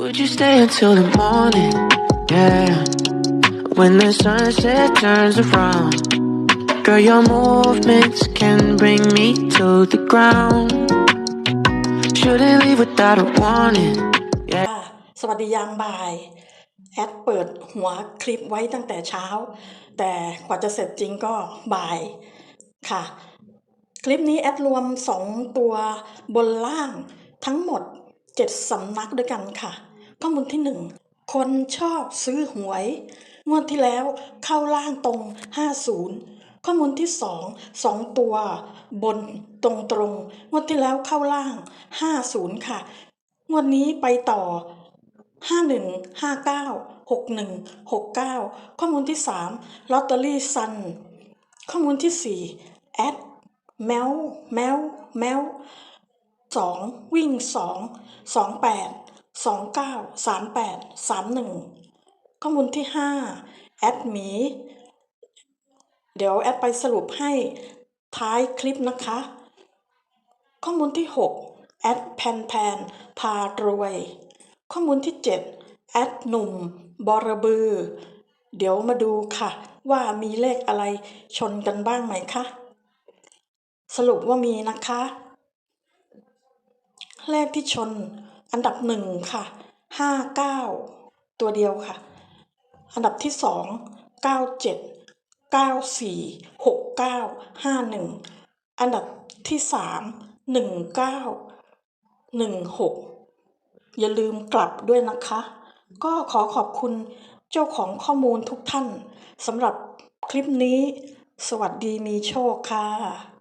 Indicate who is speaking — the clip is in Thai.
Speaker 1: Would you stay until the morning? Yeah. When the sunset turns around. Girl, your movements can bring me to the ground. Shouldn't leave without a warning. Yeah.
Speaker 2: สวัสดียามบ่าย แอดเปิดหัวคลิปไว้ตั้งแต่เช้า แต่กว่าจะเสร็จจริงก็บ่ายค่ะ คลิปนี้แอดรวม 2 ตัวบนล่างทั้งหมด 7สำนักด้วยกันค่ะ ข้อมูลที่1คนชอบซื้อหวย งวดที่แล้วเข้าล่างตรง 50 ข้อมูลที่2 2ตัว บนตรงตรงงวดที่แล้วเข้าล่าง 50 ค่ะ งวดนี้ไปต่อห้าหนึ่งห้าเก้าหกหนึ่งหกเก้าข้อมูลที่สามลอตเตอรี่ซัน ข้อมูลที่สี่แอดแมวแมวแมวสองวิ่งสอง สองเก้าสามแปดสามหนึ่งข้อมูลที่ห้าแอดหมี เดี๋ยวแอดไปสรุปให้ท้ายคลิปนะคะ ข้อมูลที่6แอดแพนแพนพารวย ข้อมูลที่7แอดหนุ่มบอระบือ เดี๋ยวมาดูค่ะ ว่ามีเลขอะไรชนกันบ้างไหมคะ สรุปว่ามีนะคะ เลขที่ชน อันดับหนึ่งค่ะห้าเก้าตัวเดียวค่ะ อันดับที่สองเก้าเจ็ดเก้าสี่หกเก้าห้าหนึ่งอันดับที่สามหนึ่งเก้าหนึ่งหกอย่าลืมกลับด้วยนะคะ ก็ขอขอบคุณเจ้าของข้อมูลทุกท่านสำหรับคลิปนี้ สวัสดีมีโชคค่ะ